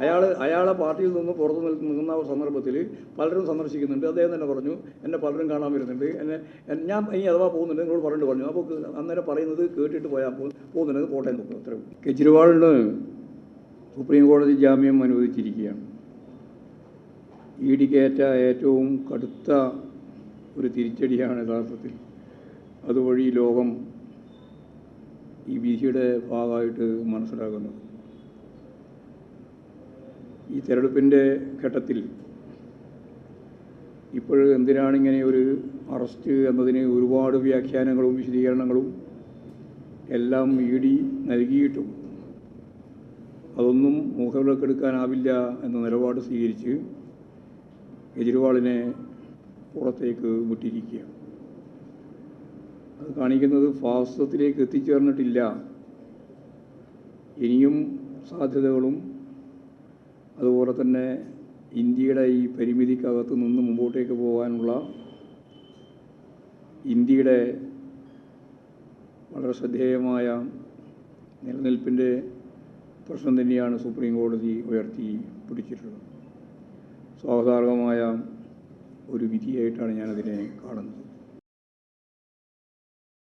അയാൾ അയാളെ പാർട്ടിയിൽ നിന്ന് പുറത്തു നിൽ- നിൽക്കുന്ന സന്ദർഭത്തിൽ പലരും സന്ദർശിക്കുന്നുണ്ട്. അദ്ദേഹം തന്നെ പറഞ്ഞു എന്നെ പലരും കാണാൻ വരുന്നുണ്ട്. എന്നെ ഞാൻ ഇനി അഥവാ പോകുന്നുണ്ട് നിങ്ങളോട് പറഞ്ഞിട്ട് പറഞ്ഞു. അപ്പോൾ അന്നേരം പറയുന്നത് കേട്ടിട്ട് പോയാൽ പോകുന്നുണ്ട്. കോട്ടയം നോക്കും അത്രയും കെജ്രിവാളിന് സുപ്രീം കോടതി ജാമ്യം അനുവദിച്ചിരിക്കുകയാണ്. ഇ ഡിക്കേറ്റ ഏറ്റവും കടുത്ത ഒരു തിരിച്ചടിയാണ് യഥാർത്ഥത്തിൽ. അതുവഴി ലോകം ഈ വിധിയുടെ ഭാഗമായിട്ട് മനസ്സിലാക്കുന്നത് തെരഞ്ഞെടുപ്പിന്റെ ഘട്ടത്തിൽ ഇപ്പോൾ എന്തിനാണ് ഇങ്ങനെ ഒരു അറസ്റ്റ് എന്നതിന് ഒരുപാട് വ്യാഖ്യാനങ്ങളും വിശദീകരണങ്ങളും എല്ലാം ഇ ഡി നൽകിയിട്ടും അതൊന്നും മുഖവിലക്കെടുക്കാനാവില്ല എന്ന നിലപാട് സ്വീകരിച്ച് കെജ്രിവാളിനെ പുറത്തേക്ക് വിട്ടിരിക്കുക. അത് കാണിക്കുന്നത് ഫാസത്തിലേക്ക് എത്തിച്ചേർന്നിട്ടില്ല. ഇനിയും സാധ്യതകളും അതുപോലെ തന്നെ ഇന്ത്യയുടെ ഈ പരിമിതിക്കകത്ത് നിന്ന് മുമ്പോട്ടേക്ക് പോകാനുള്ള ഇന്ത്യയുടെ വളരെ ശ്രദ്ധേയമായ നിലനിൽപ്പിന്റെ പ്രശ്നം തന്നെയാണ് സുപ്രീം കോടതി ഉയർത്തി പിടിച്ചിട്ടുള്ളത്. സ്വാഗതാർഹമായ ഒരു വിധിയായിട്ടാണ് ഞാനതിനെ കാണുന്നത്.